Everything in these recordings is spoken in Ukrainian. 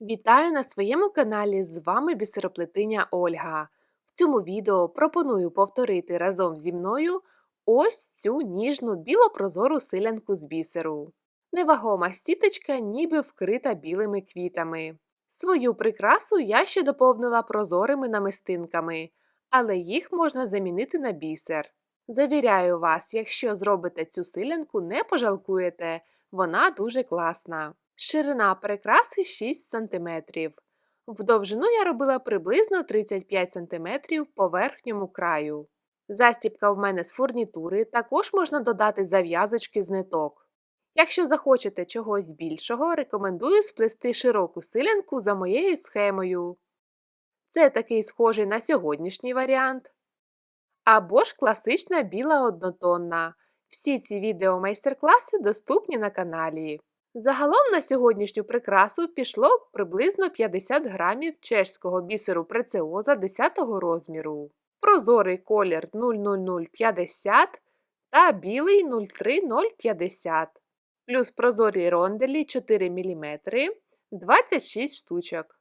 Вітаю на своєму каналі! З вами бісероплетиня Ольга. В цьому відео пропоную повторити разом зі мною ось цю ніжну білопрозору силянку з бісеру. Невагома сіточка ніби вкрита білими квітами. Свою прикрасу я ще доповнила прозорими намистинками, але їх можна замінити на бісер. Завіряю вас, якщо зробите цю силянку, не пожалкуєте, вона дуже класна. Ширина прикраси 6 см. В довжину я робила приблизно 35 см по верхньому краю. Застібка в мене з фурнітури також можна додати зав'язочки з ниток. Якщо захочете чогось більшого, рекомендую сплести широку силянку за моєю схемою. Це такий схожий на сьогоднішній варіант. Або ж класична біла однотонна. Всі ці відео майстер-класи доступні на каналі. Загалом на сьогоднішню прикрасу пішло приблизно 50 грамів чешського бісеру преціоза 10 розміру, прозорий колір 00050 та білий 03050, плюс прозорі ронделі 4 мм 26 штучок.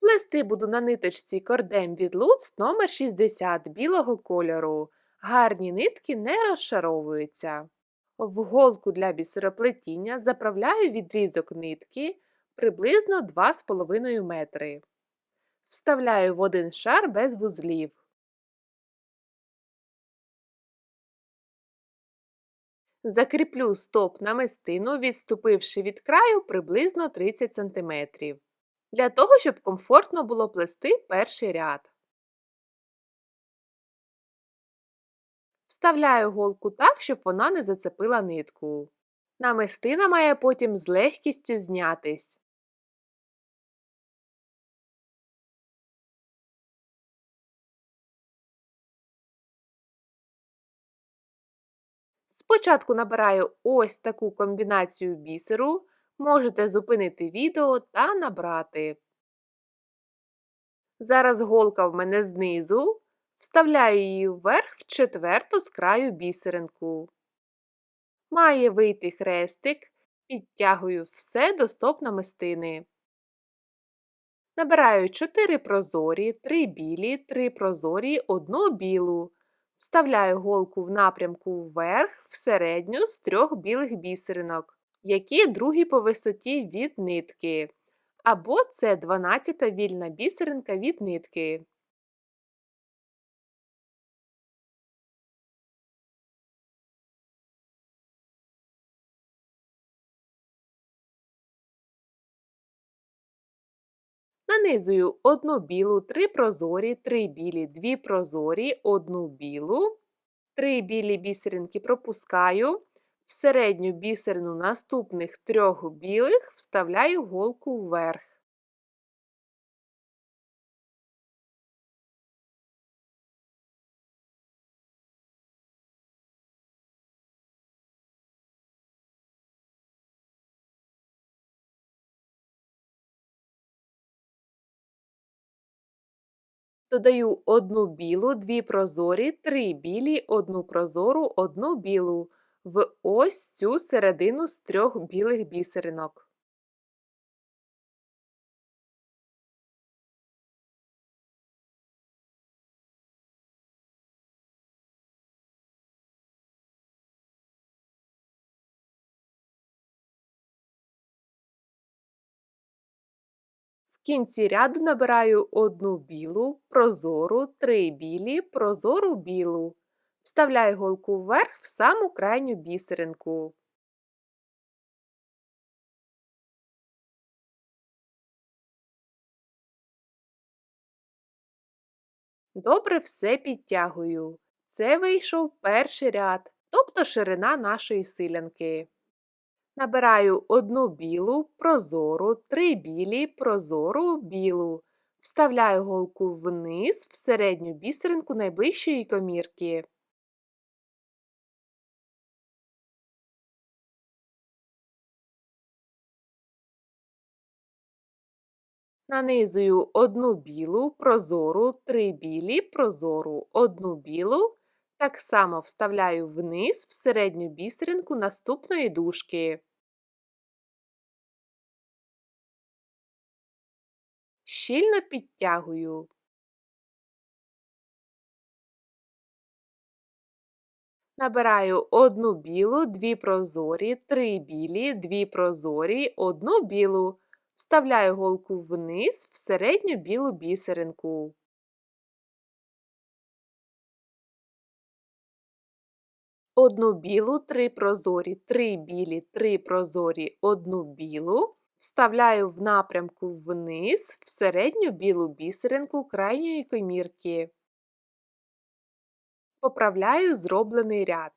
Плести буду на ниточці кордем від Lutz номер 60 білого кольору. Гарні нитки не розшаровуються. В голку для бісероплетіння заправляю відрізок нитки приблизно 2,5 метри. Вставляю в один шар без вузлів. Закріплю стоп намистину, відступивши від краю приблизно 30 см. Для того, щоб комфортно було плести перший ряд. Вставляю голку так, щоб вона не зацепила нитку. Намистина має потім з легкістю знятись. Спочатку набираю ось таку комбінацію бісеру, можете зупинити відео та набрати. Зараз голка в мене знизу, Вставляю її вверх в четверту з краю бісеринку. Має вийти хрестик, підтягую все до стоп. Набираю 4 прозорі, 3 білі, 3 прозорі, 1 білу. Вставляю голку в напрямку вверх в середню з трьох білих бісеринок, які другі по висоті від нитки. Або це 12 вільна бісеринка від нитки. Нанизую одну білу, три прозорі, три білі, дві прозорі, одну білу, три білі бісеринки пропускаю. В середню бісерину наступних трьох білих вставляю голку вверх. Додаю одну білу, дві прозорі, три білі, одну прозору, одну білу в ось цю середину з трьох білих бісеринок. В кінці ряду набираю одну білу, прозору, три білі, прозору білу. Вставляю голку вверх в саму крайню бісеринку. Добре все підтягую. Це вийшов перший ряд, тобто ширина нашої силянки. Набираю одну білу, прозору, три білі, прозору, білу. Вставляю голку вниз в середню бісеринку найближчої комірки. Нанизую одну білу, прозору, три білі, прозору, одну білу. Так само вставляю вниз в середню бісеринку наступної дужки. щільно підтягую. Набираю одну білу, дві прозорі, три білі, дві прозорі, одну білу. Вставляю голку вниз в середню білу бісеринку. Одну білу, три прозорі, три білі, три прозорі, одну білу. Вставляю в напрямку вниз в середню білу бісеринку крайньої комірки. Поправляю зроблений ряд.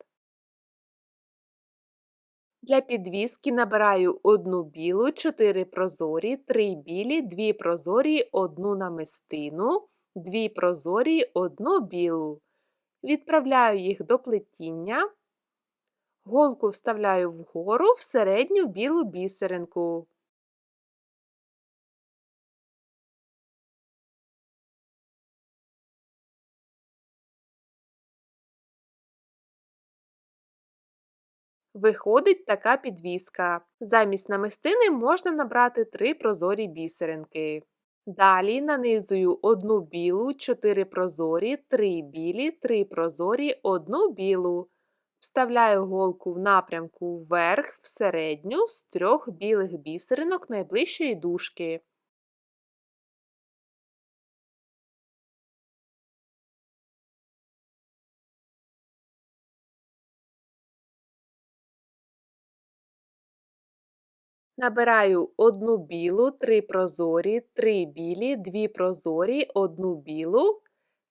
Для підвіски набираю одну білу, 4 прозорі, 3 білі, 2 прозорі, одну намистину, 2 прозорі, одну білу. Відправляю їх до плетіння. Голку вставляю вгору в середню білу бісеринку. Виходить така підвіска. Замість намистини можна набрати 3 прозорі бісеринки. Далі нанизую одну білу, 4 прозорі, 3 білі, 3 прозорі, одну білу. Вставляю голку в напрямку вверх в з трьох білих бісеринок найближчої дужки. Набираю одну білу, 3 прозорі, 3 білі, 2 прозорі, одну білу.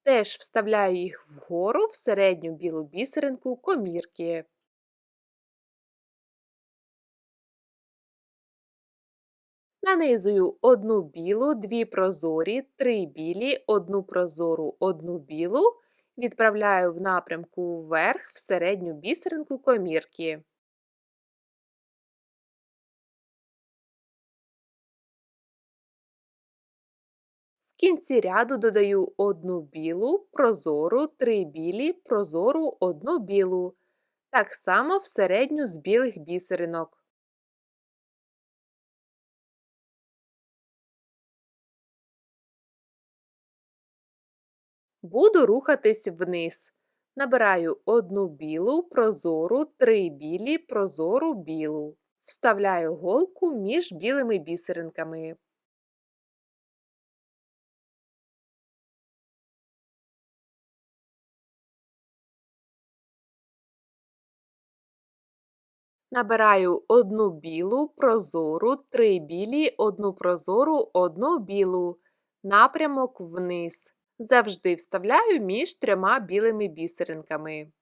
Теж вставляю їх вгору в середню білу бісеринку комірки. Нанизую одну білу, 2 прозорі, 3 білі, одну прозору, одну білу. Відправляю в напрямку вверх в середню бісеринку комірки. Кінці ряду додаю одну білу, прозору, три білі, прозору, одну білу. Так само в середню з білих бісеринок. Буду рухатись вниз. Набираю одну білу, прозору, три білі, прозору білу. Вставляю голку між білими бісеринками. Набираю одну білу, прозору, три білі, одну прозору, одну білу. Напрямок вниз. Завжди вставляю між трьома білими бісеринками.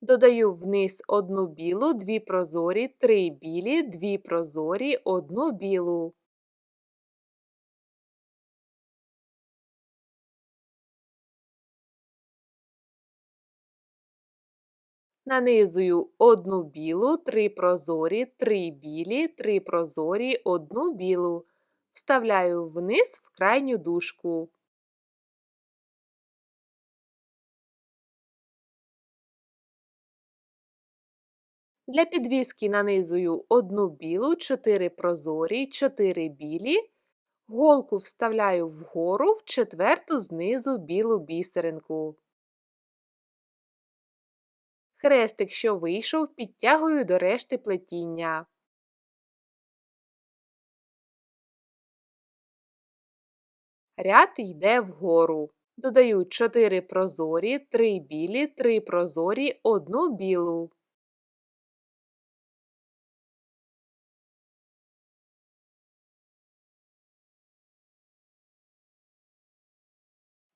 Додаю вниз одну білу, дві прозорі, три білі, дві прозорі, одну білу. Нанизую одну білу, три прозорі, три білі, три прозорі, одну білу. Вставляю вниз в крайню дужку. Для підвіски нанизую одну білу, 4 прозорі, 4 білі. Голку вставляю вгору в четверту знизу білу бісеринку. Хрестик, що вийшов, підтягую до решти плетіння. Ряд йде вгору. Додаю 4 прозорі, 3 білі, 3 прозорі, 1 білу.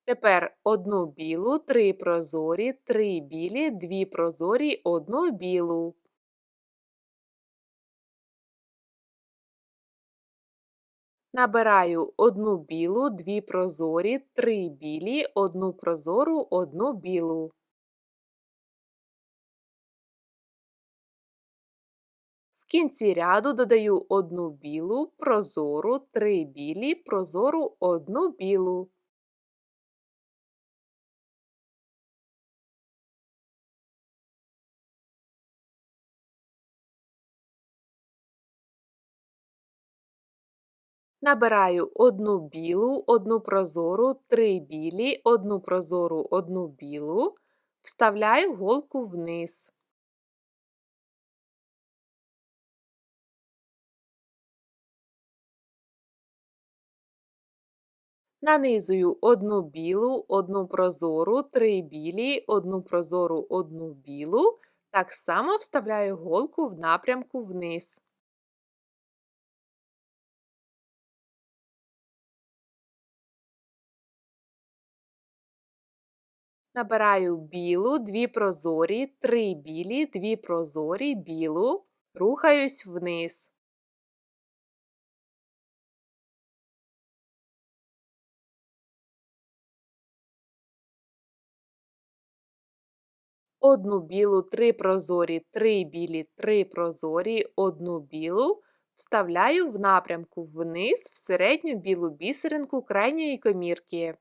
Тепер одну білу, три прозорі, три білі, дві прозорі, одну білу. Набираю одну білу, дві прозорі, три білі, одну прозору, одну білу. В кінці ряду додаю одну білу, прозору, три білі, прозору, одну білу. Набираю одну білу, одну прозору, три білі, одну прозору, одну білу, вставляю голку вниз. Нанизую одну білу, одну прозору, три білі, одну прозору, одну білу. Так само вставляю голку в напрямку вниз. Набираю білу, дві прозорі, три білі, дві прозорі, білу, рухаюсь вниз. Одну білу, три прозорі, три білі, три прозорі, одну білу. Вставляю в напрямку вниз в середню білу бісеринку крайньої комірки.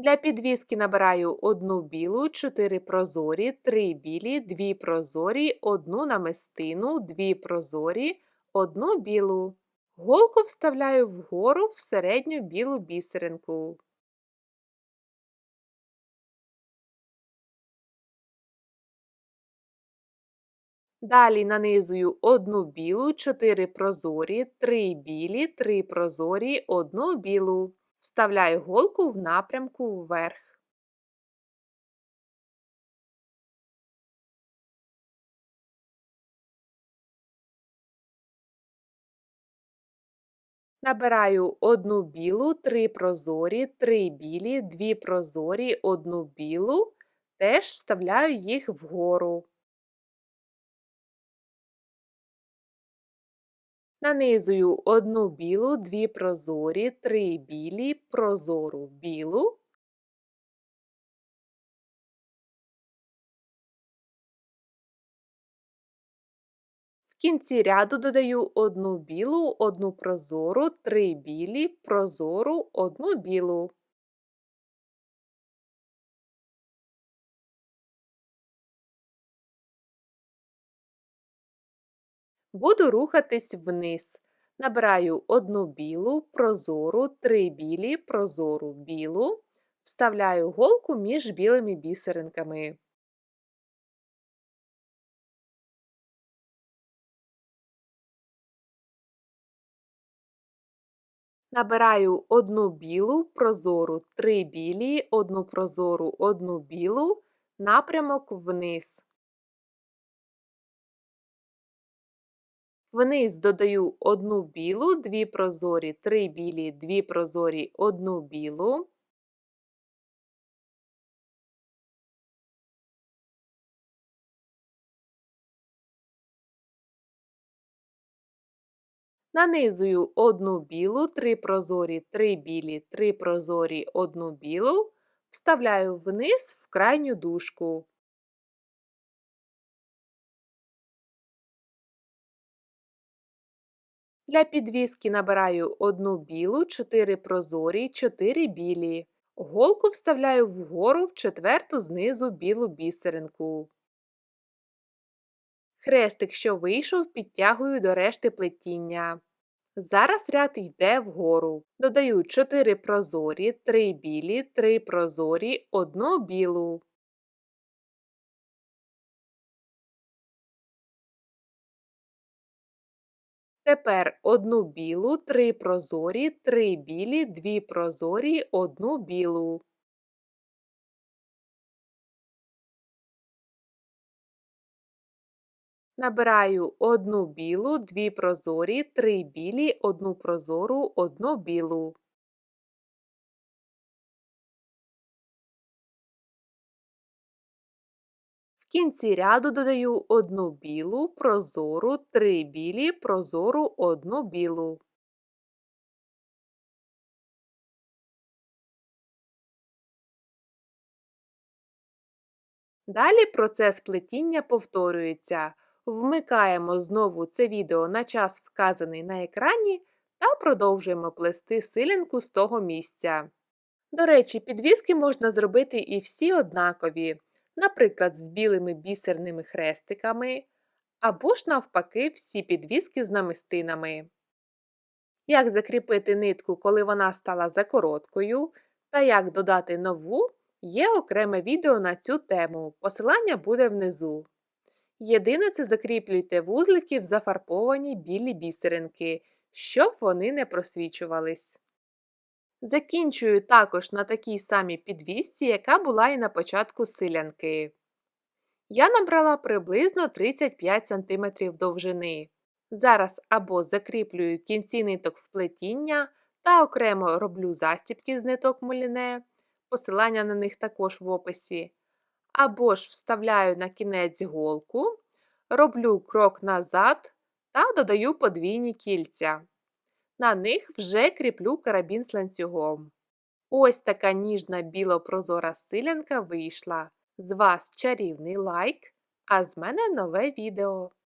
Для підвіски набираю одну білу, 4 прозорі, 3 білі, 2 прозорі, одну намистину, 2 прозорі, одну білу. Голку вставляю вгору в середню білу бісеринку. Далі нанизую одну білу, 4 прозорі, 3 білі, 3 прозорі, одну білу. Вставляю голку в напрямку вверх. Набираю одну білу, 3 прозорі, 3 білі, 2 прозорі, одну білу, теж вставляю їх вгору. Нанизую одну білу, дві прозорі, три білі, прозору білу. В кінці ряду додаю одну білу, одну прозору, три білі, прозору, одну білу. Буду рухатись вниз. Набираю одну білу, прозору, три білі, прозору білу, вставляю голку між білими бісеринками. Набираю одну білу, прозору, три білі, одну прозору, одну білу, напрямок вниз. Вниз додаю одну білу, дві прозорі, три білі, дві прозорі, одну білу. Нанизую одну білу, три прозорі, три білі, три прозорі, одну білу, вставляю вниз в крайню дужку. Для підвіски набираю одну білу, 4 прозорі, 4 білі. Голку вставляю вгору в четверту знизу білу бісеринку. Хрестик, що вийшов, підтягую до решти плетіння. Зараз ряд йде вгору. Додаю 4 прозорі, 3 білі, 3 прозорі, 1 білу. Тепер одну білу, три прозорі, три білі, дві прозорі, одну білу. Набираю одну білу, дві прозорі, три білі, одну прозору, одну білу. Кінці ряду додаю одну білу, прозору, три білі, прозору, одну білу. Далі процес плетіння повторюється. Вмикаємо знову це відео на час, вказаний на екрані, та продовжуємо плести силянку з того місця. До речі, підвіски можна зробити і всі однакові наприклад, з білими бісерними хрестиками, або ж навпаки всі підвіски з намистинами. Як закріпити нитку, коли вона стала закороткою, та як додати нову, є окреме відео на цю тему, посилання буде внизу. Єдине це закріплюйте вузлики в зафарбовані білі бісеринки, щоб вони не просвічувались. Закінчую також на такій самій підвісці, яка була і на початку силянки. Я набрала приблизно 35 см довжини. Зараз або закріплюю кінці ниток в плетіння та окремо роблю застібки з ниток муліне, посилання на них також в описі, або ж вставляю на кінець голку, роблю крок назад та додаю подвійні кільця. На них вже кріплю карабін з ланцюгом. Ось така ніжна біло-прозора стилянка вийшла. З вас чарівний лайк, а з мене нове відео.